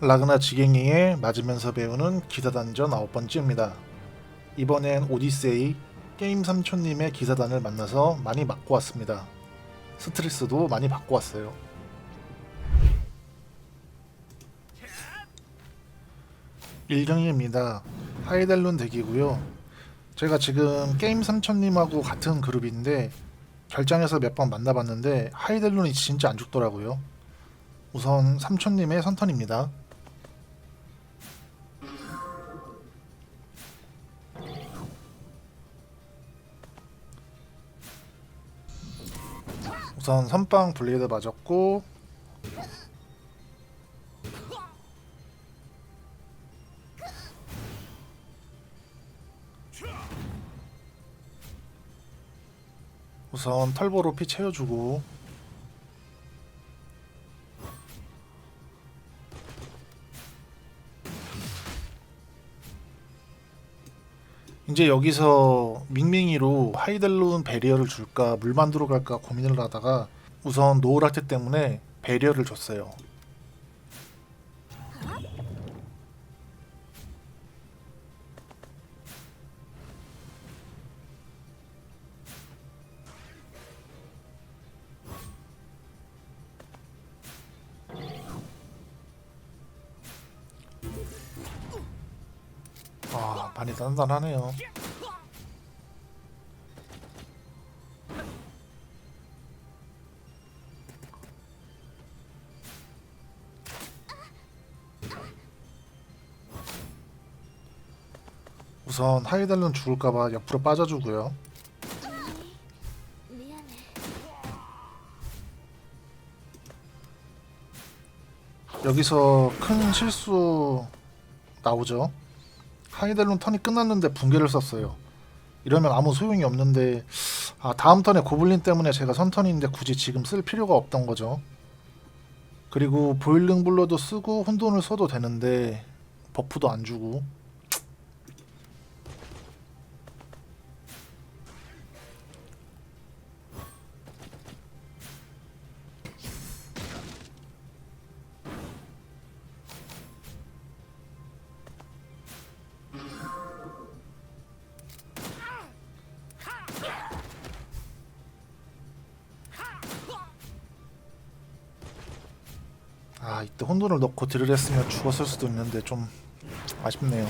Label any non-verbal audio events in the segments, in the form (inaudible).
라그나 지갱이에 맞으면서 배우는 기사단전 아홉 번째입니다. 이번엔 오디세이 게임 삼촌님의 기사단을 만나서 많이 맞고 왔습니다. 스트레스도 많이 받고 왔어요. 일경입니다. 하이델룬 덱이고요. 제가 지금 게임 삼촌님하고 같은 그룹인데 결장에서 몇 번 만나봤는데 하이델룬이 진짜 안 죽더라고요. 우선 삼촌님의 선턴입니다. 우선 선빵 블레이드 맞았고. 우선 털보로 피 채워주고 이제 여기서 밍밍이로 하이델룬 베리어를 줄까 물만두로 갈까 고민을 하다가 우선 노을아트 때문에 베리어를 줬어요. 단단하네요. 우선 하이달룬 죽을까봐 옆으로 빠져주고요. 여기서 큰 실수 나오죠. 하이델룬 턴이 끝났는데 붕괴를 썼어요. 이러면 아무 소용이 없는데 아, 다음 턴에 고블린 때문에 제가 선턴인데 굳이 지금 쓸 필요가 없던 거죠. 그리고 보일링 블러도 쓰고 혼돈을 써도 되는데 버프도 안 주고 혼돈을 넣고 딜을 했으면 죽었을 수도 있는데 좀 아쉽네요.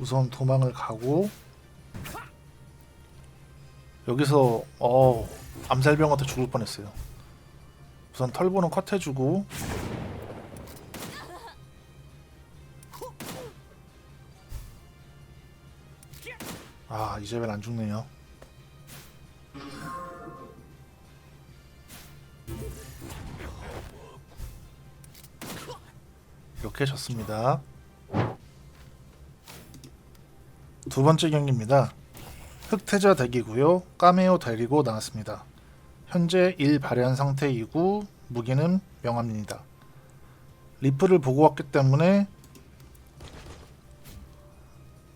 우선 도망을 가고 여기서 어 암살병한테 죽을 뻔했어요. 우선 털보는 컷 해주고. 아 이제벨 안 죽네요. 이렇게 졌습니다. 두 번째 경기입니다. 흑태자 덱이고요. 까메오 데리고 나왔습니다 현재 1 발현 상태이고 무기는 명함입니다. 리프를 보고 왔기 때문에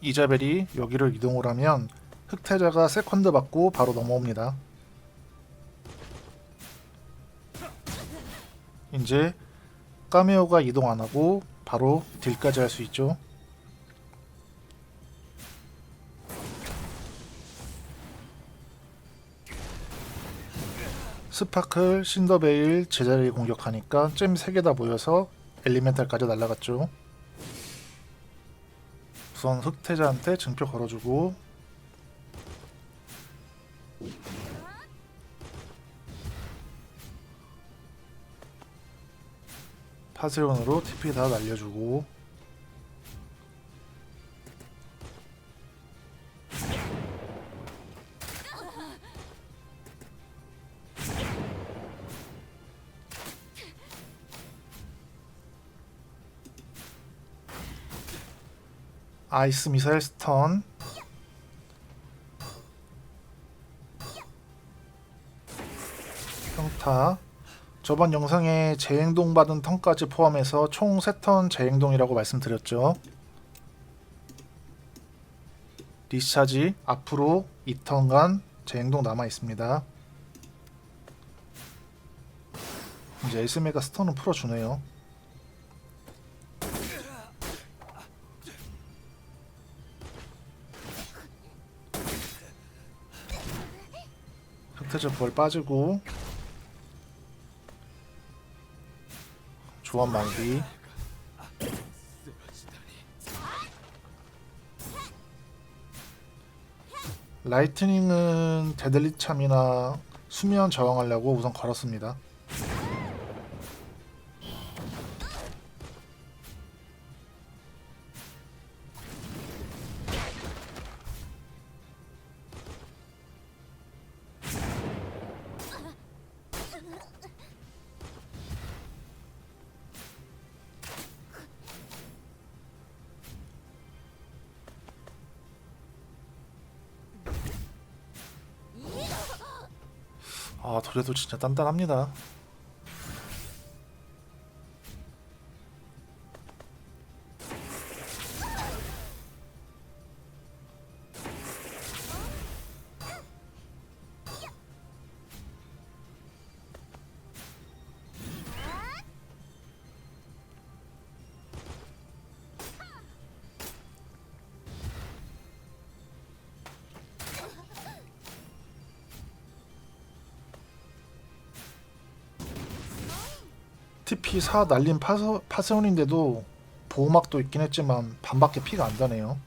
이자벨이 여기를 이동을 하면 흑태자가 세컨드 받고 바로 넘어옵니다. 이제 까메오가 이동 안 하고 바로 딜까지 할 수 있죠. 스파클, 신더베일 제자리에 공격하니까 잼 3개 다 모여서 엘리멘탈까지 날라갔죠. 우선 흑태자한테 증표 걸어주고 파세온으로 TP 다 날려주고 아이스 미사일 스턴 평타 저번 영상에 재행동 받은 턴까지 포함해서 총 3턴 재행동이라고 말씀드렸죠. 디스차지 앞으로 2턴간 재행동 남아 있습니다. 이제 에스메가 스턴은 풀어주네요. 흑태즈 부활 빠지고 조합 만기 라이트닝은 데들리 참이나 수면 저항하려고 우선 걸었습니다. 아 도래도 진짜 단단합니다. TP 4 날린 파세, 파세온인데도 보호막도 있긴 했지만 반밖에 피가 안 다네요.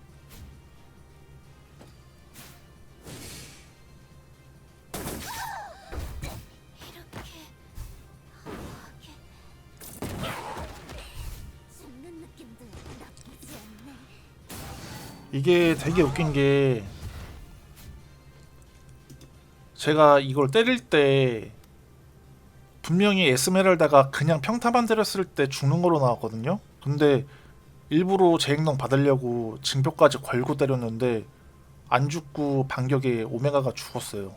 이게 되게 웃긴 게 제가 이걸 때릴 때 분명히 에스메랄다가 그냥 평타만 때렸을 때 죽는 걸로 나왔거든요. 근데 일부러 재행동 받으려고 징표까지 걸고 때렸는데 안 죽고 반격에 오메가가 죽었어요.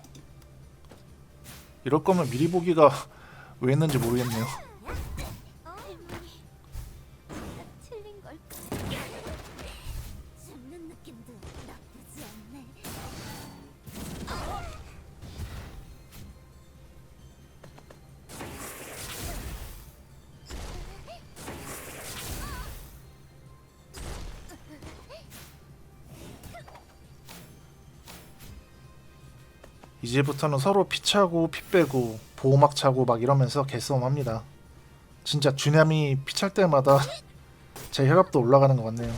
이럴 거면 미리 보기가 (laughs) 왜 했는지 모르겠네요. 이제부터는 서로 피 차고 피 빼고 보호막 차고 막 이러면서 개싸움 합니다. 진짜 주냠이 피 찰 때마다 (laughs) 제 혈압도 올라가는 것 같네요.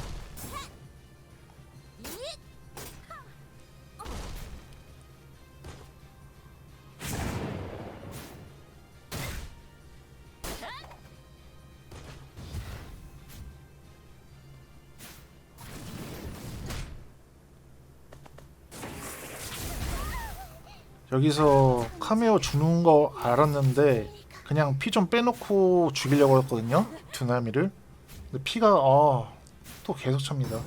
여기서 카메오 죽는 거 알았는데 그냥 피 좀 빼놓고 죽이려고 했거든요 두나미를. 근데 피가 아, 또 계속 찹니다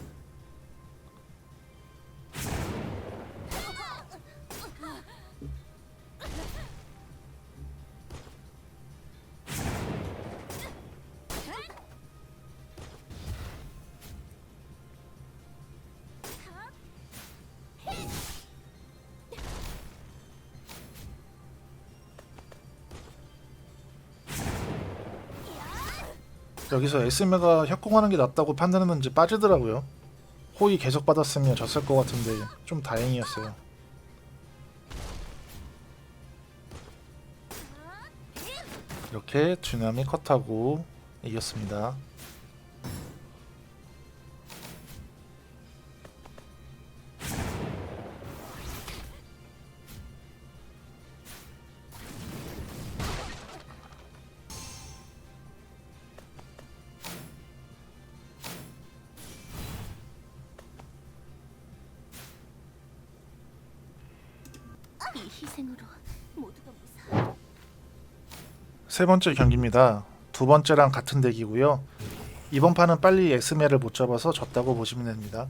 여기서 에스메가 협공하는 게 낫다고 판단했는지 빠지더라고요. 호의 계속 받았으면 졌을 것 같은데 좀 다행이었어요. 이렇게 두나미 컷하고 이겼습니다 희생으로 모두가 세 번째 경기입니다. 두 번째랑 같은 덱이고요. 이번 판은 빨리 엑스메를 못 잡아서 졌다고 보시면 됩니다.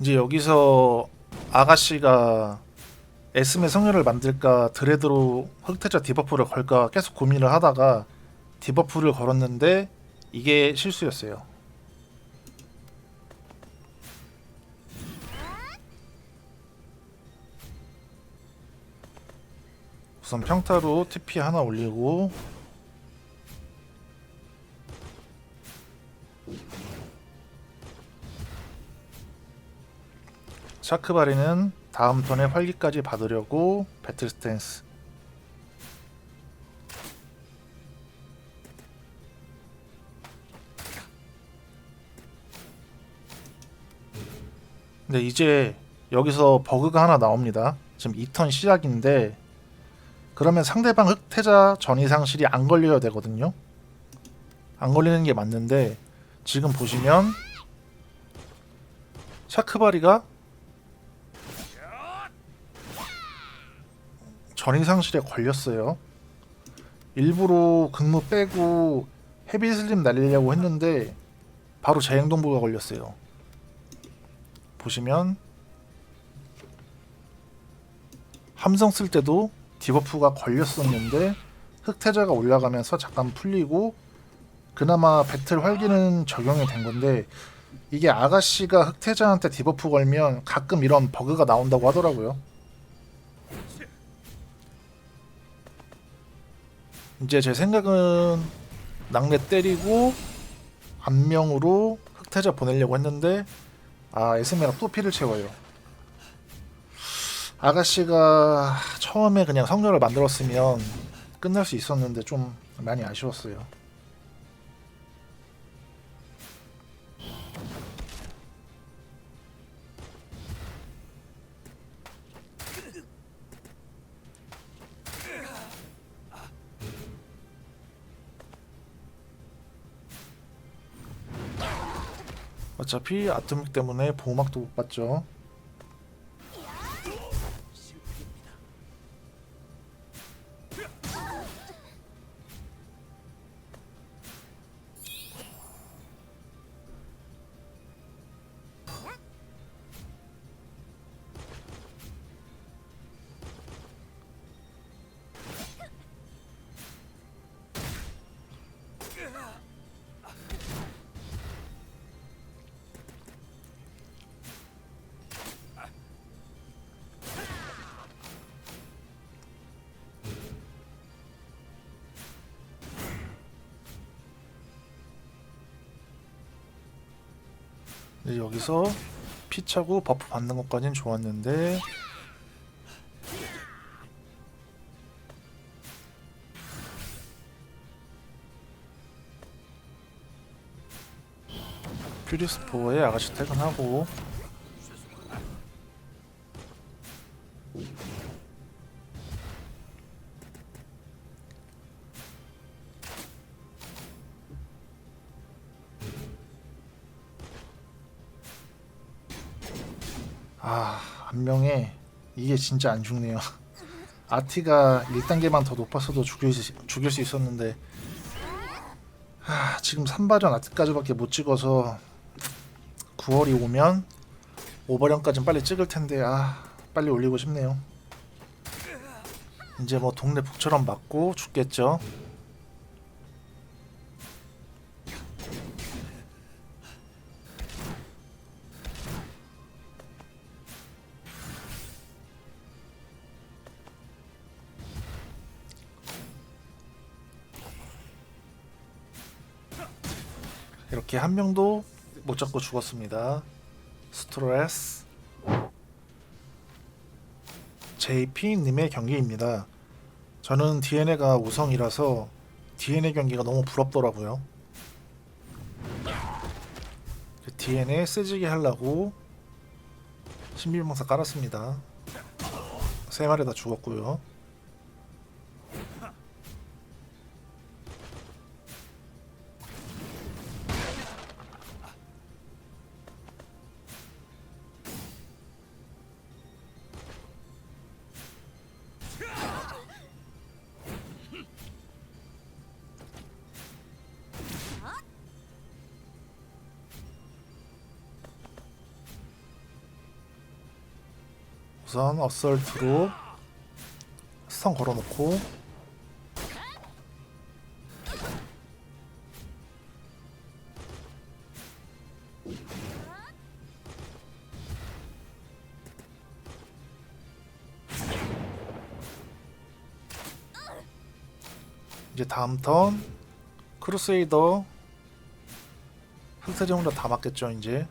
이제 여기서 아가씨가 에스메 성녀를 만들까 드레드로 흑태자 디버프를 걸까 계속 고민을 하다가 디버프를 걸었는데 이게 실수였어요. 우선 평타로 TP 하나 올리고 샤크바리는 다음 턴에 활기까지 받으려고 배틀 스탠스. 근데 이제 여기서 버그가 하나 나옵니다. 지금 2턴 시작인데 그러면 상대방 흑태자 전이상실이 안 걸려야 되거든요. 안 걸리는 게 맞는데 지금 보시면 샤크바리가 전이상실에 걸렸어요. 일부러 근무 빼고 헤비슬림 날리려고 했는데 바로 재행동부가 걸렸어요. 보시면 함성 쓸 때도 디버프가 걸렸었는데 흑태자가 올라가면서 잠깐 풀리고 그나마 배틀 활기는 적용이 된 건데 이게 아가씨가 흑태자한테 디버프 걸면 가끔 이런 버그가 나온다고 하더라고요. 이제 제 생각은 낙뢰 때리고 안명으로 흑태자 보내려고 했는데 아 에스메가 또 피를 채워요. 아가씨가 처음에 그냥 성녀를 만들었으면 끝날 수 있었는데 좀 많이 아쉬웠어요. 어차피 아토믹 때문에 보호막도 못 받죠. 여기서 피 차고 버프 받는 것까진 좋았는데. 퓨리스포에 아가씨 퇴근하고 아 안명에 이게 진짜 안 죽네요. (laughs) 아티가 1단계만 더 높았어도 죽일 수, 죽일 수 있었는데 아, 지금 3바전 아티까지밖에 못 찍어서 9월이 오면 5버전까진 빨리 찍을 텐데 아 빨리 올리고 싶네요. 이제 뭐 동네 북처럼 맞고 죽겠죠 이렇게 한 명도 못 잡고 죽었습니다. 스트레스 JP님의 경기입니다. 저는 DNA가 우성이라서 DNA 경기가 너무 부럽더라고요. DNA 세지게 하려고 신비명사 깔았습니다. 세 마리 다 죽었고요. 우선 어설트로 스턴 걸어놓고. 이제 다음 턴. 크루세이더. 흑사정으로 다 맞겠죠 이제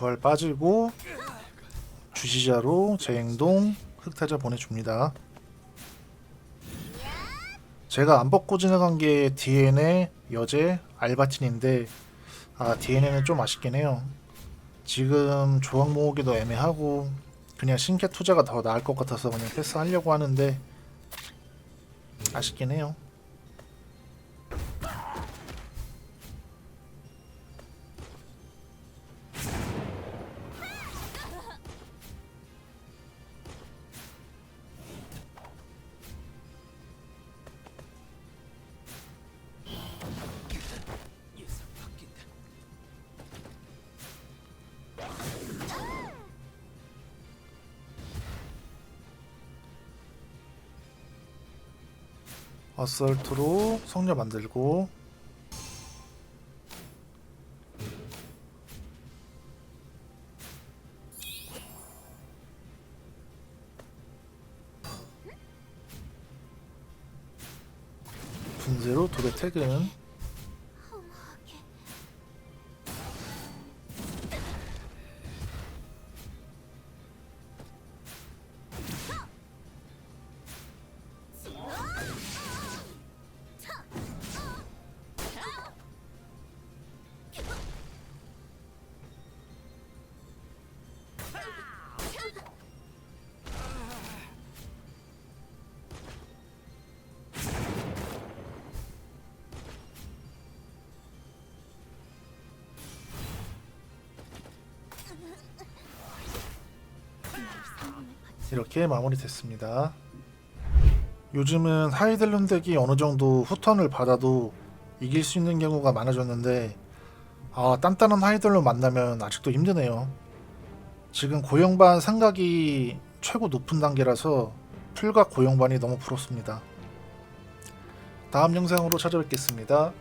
부활 빠지고 주시자로 재행동 흑타자 보내줍니다. 제가 안 벗고 지나간 게 DNA, 여제, 알바틴인데 아 DNA는 좀 아쉽긴 해요. 지금 조각 모으기도 애매하고 그냥 신캐 투자가 더 나을 것 같아서 그냥 패스하려고 하는데 아쉽긴 해요. 어설트로 성녀 만들고. 분쇄로 두배 퇴근 이렇게 마무리됐습니다. 요즘은 하이델룬 덱이 어느 정도 후턴을 받아도 이길 수 있는 경우가 많아졌는데 아 단단한 하이델룬 만나면 아직도 힘드네요. 지금 고영반 상각이 최고 높은 단계라서 풀과 고영반이 너무 부럽습니다. 다음 영상으로 찾아뵙겠습니다.